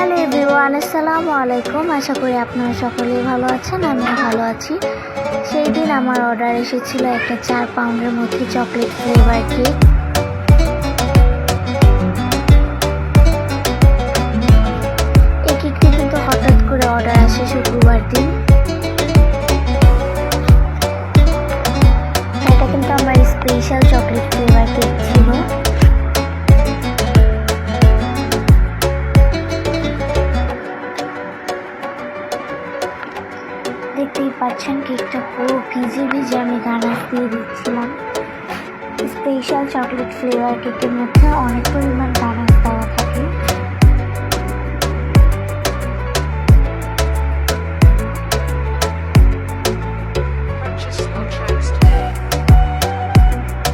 Hello everyone আসসালামু আলাইকুম আশা করি আপনারা সকলেই ভালো আছেন, আমিও ভালো আছি। সেই দিন আমার অর্ডার এসেছিল একটা চার পাউন্ডের মধ্যে চকলেট ফ্লেভার কেক এই কেকটি কিন্তু হঠাৎ করে অর্ডার আসে শুক্রবার দিন। এটা কিন্তু আমার স্পেশাল চকলেট ফ্লেভার কেক ছিল। পাচ্ছেন কেকটা পুরো ভিজে ভিজে আমি গানাশ দিয়ে দিচ্ছিলাম। স্পেশাল চকলেট ফ্লেভার কেকের মধ্যে অনেক পরিমাণ গানাশ দেওয়া থাকে।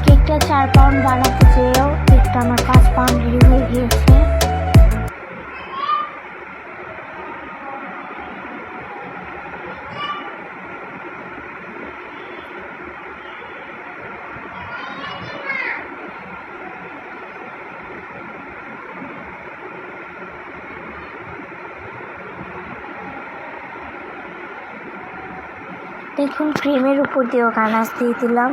কেকটা চার পাউন্ড বানাতে চেয়েও কেকটা আমার পাঁচ পাউন্ডেরই হয়ে গিয়েছে। দেখুন, ক্রিমের উপর দিয়েও গানাশ দিয়ে দিলাম।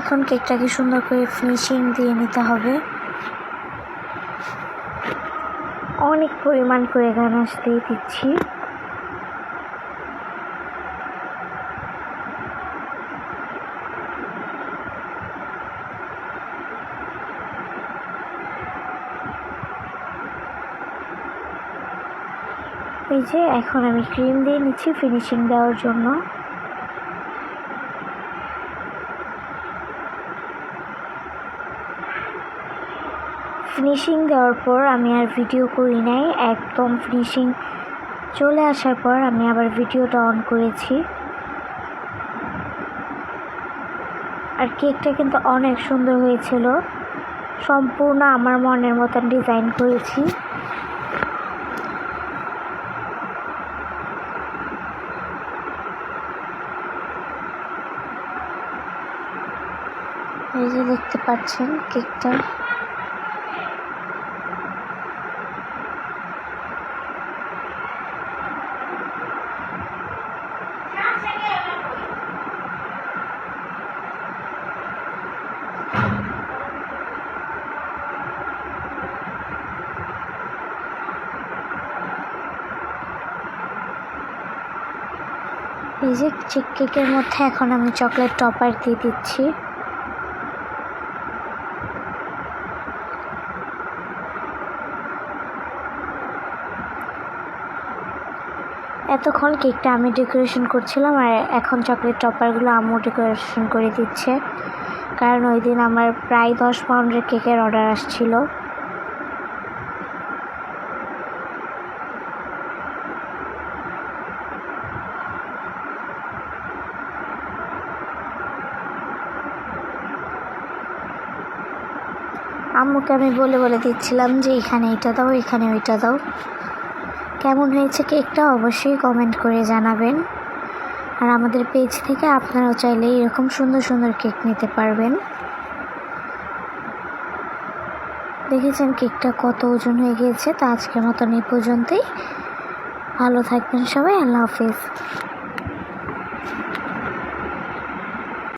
এখন কেকটাকে সুন্দর করে ফিনিশিং দিয়ে নিতে হবে। অনেক পরিমাণ করে গানাস দিয়ে দিচ্ছি। এই যে, এখন আমি ক্রিম দিয়ে নিচ্ছি ফিনিশিং দেওয়ার জন্য। ফিনিশিং দেওয়ার পর আমি আর ভিডিও করি নাই, একদম ফিনিশিং চলে আসার পর আমি আবার ভিডিওটা অন করেছি। আর কেকটা কিন্তু অনেক সুন্দর হয়েছিল। সম্পূর্ণ আমার মনের মতন ডিজাইন করেছি। এই যে দেখতে পাচ্ছেন কেকটা। এই যে চিক কেকের মধ্যে এখন আমি চকলেট টপার দিয়ে দিচ্ছি। এতক্ষণ কেকটা আমি ডেকোরেশন করছিলাম আর এখন চকলেট টপারগুলো আম্মু ডেকোরেশন করে দিচ্ছে। কারণ ওই দিন আমার প্রায় দশ পাউন্ডের কেকের অর্ডার আসছিল। আম্মুকে আমি বলে বলে দিচ্ছিলাম যে এখানে এটা দাও, এখানে ওইটা দাও। কেমন হয়েছে কেকটা অবশ্যই কমেন্ট করে জানাবেন। আর আমাদের পেজ থেকে আপনারাও চাইলে এরকম সুন্দর সুন্দর কেক নিতে পারবেন। দেখেছেন কেকটা কত ওজন হয়ে গিয়েছে? তা আজকের মতন এই পর্যন্তই। ভালো থাকবেন সবাই, আল্লাহ হাফিজ।